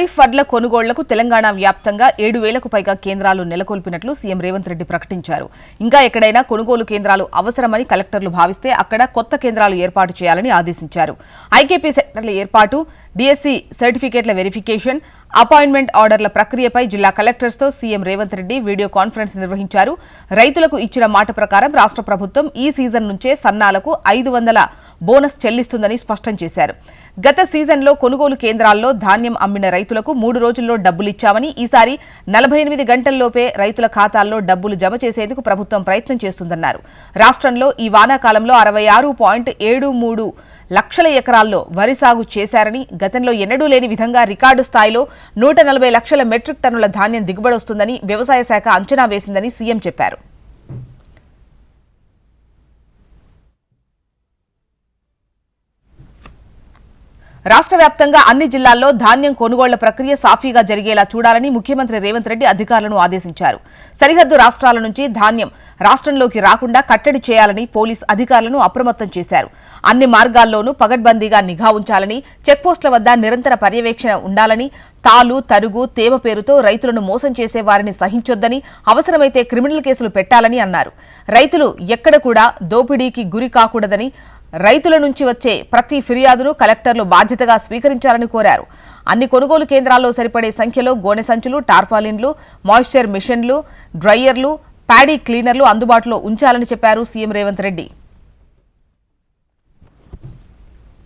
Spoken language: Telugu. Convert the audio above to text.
ఖరీఫ్ వడ్ల కొనుగోళ్ళకు తెలంగాణ వ్యాప్తంగా ఏడు వేలకు పైగా కేంద్రాలు నెలకొల్పినట్లు సీఎం రేవంత్ రెడ్డి ప్రకటించారు. ఇంకా ఎక్కడైనా కొనుగోలు కేంద్రాలు అవసరమని కలెక్టర్లు భావిస్తే అక్కడ కొత్త కేంద్రాలు ఏర్పాటు చేయాలని ఆదేశించారు. ఐకేపీ సెంటర్ల ఏర్పాటు డిఎస్సి సర్టిఫికేట్ల వెరిఫికేషన్ అపాయింట్మెంట్ ఆర్డర్ల ప్రక్రియపై జిల్లా కలెక్టర్స్తో CM Revanth Reddy video conference నిర్వహించారు. రైతులకు ఇచ్చిన మాట ప్రకారం రాష్ట్ర ప్రభుత్వం ఈ సీజన్ నుంచే సన్నాలకు ఐదు వందల బోనస్ చెల్లిస్తుందని స్పష్టం చేశారు. గత సీజన్లో కొనుగోలు కేంద్రాల్లో ధాన్యం అమ్మిన రైతులకు మూడు రోజుల్లో డబ్బులిచ్చామని ఈసారి నలభై ఎనిమిది గంటల్లోపే రైతుల ఖాతాల్లో డబ్బులు జమ చేసేందుకు ప్రభుత్వం ప్రయత్నం చేస్తుందన్నారు. రాష్ట్రంలో ఈ వానాకాలంలో అరవై ఆరు పాయింట్ ఏడు మూడు లక్షల ఎకరాల్లో వరి సాగు చేశారని గతంలో ఎన్నడూ లేని విధంగా రికార్డు స్థాయిలో నూట నలభై లక్షల మెట్రిక్ టన్నుల ధాన్యం దిగుబడి వస్తుందని వ్యవసాయ శాఖ అంచనా వేసిందని సీఎం చెప్పారు. రాష్ట్ర వ్యాప్తంగా అన్ని జిల్లాల్లో ధాన్యం కొనుగోళ్ళ ప్రక్రియ సాఫీగా జరిగేలా చూడాలని ముఖ్యమంత్రి రేవంత్ రెడ్డి అధికారులను ఆదేశించారు. సరిహద్దు రాష్ట్రాల నుంచి ధాన్యం రాష్ట్రంలోకి రాకుండా కట్టడి చేయాలని పోలీస్ అధికారులను అప్రమత్తం చేశారు. అన్ని మార్గాల్లోనూ పగడ్బందీగా నిఘా ఉంచాలని చెక్పోస్టుల వద్ద నిరంతర పర్యవేక్షణ ఉండాలని తాలు తరుగు తేమ పేరుతో రైతులను మోసం చేసే వారిని సహించొద్దని అవసరమైతే క్రిమినల్ కేసులు పెట్టాలని అన్నారు. రైతులు ఎక్కడ కూడా దోపిడీకి గురి కాకూడదని రైతుల నుంచి వచ్చే ప్రతి ఫిర్యాదును కలెక్టర్లు బాధ్యతగా స్వీకరించాలని కోరారు. అన్ని కొనుగోలు కేంద్రాల్లో సరిపడే సంఖ్యలో గోనె సంచులు టార్పాలిన్లు మాయిశ్చర్ మిషన్లు డ్రైయర్లు ప్యాడీ క్లీనర్లు అందుబాటులో ఉంచాలని చెప్పారు సీఎం రేవంత్ రెడ్డి.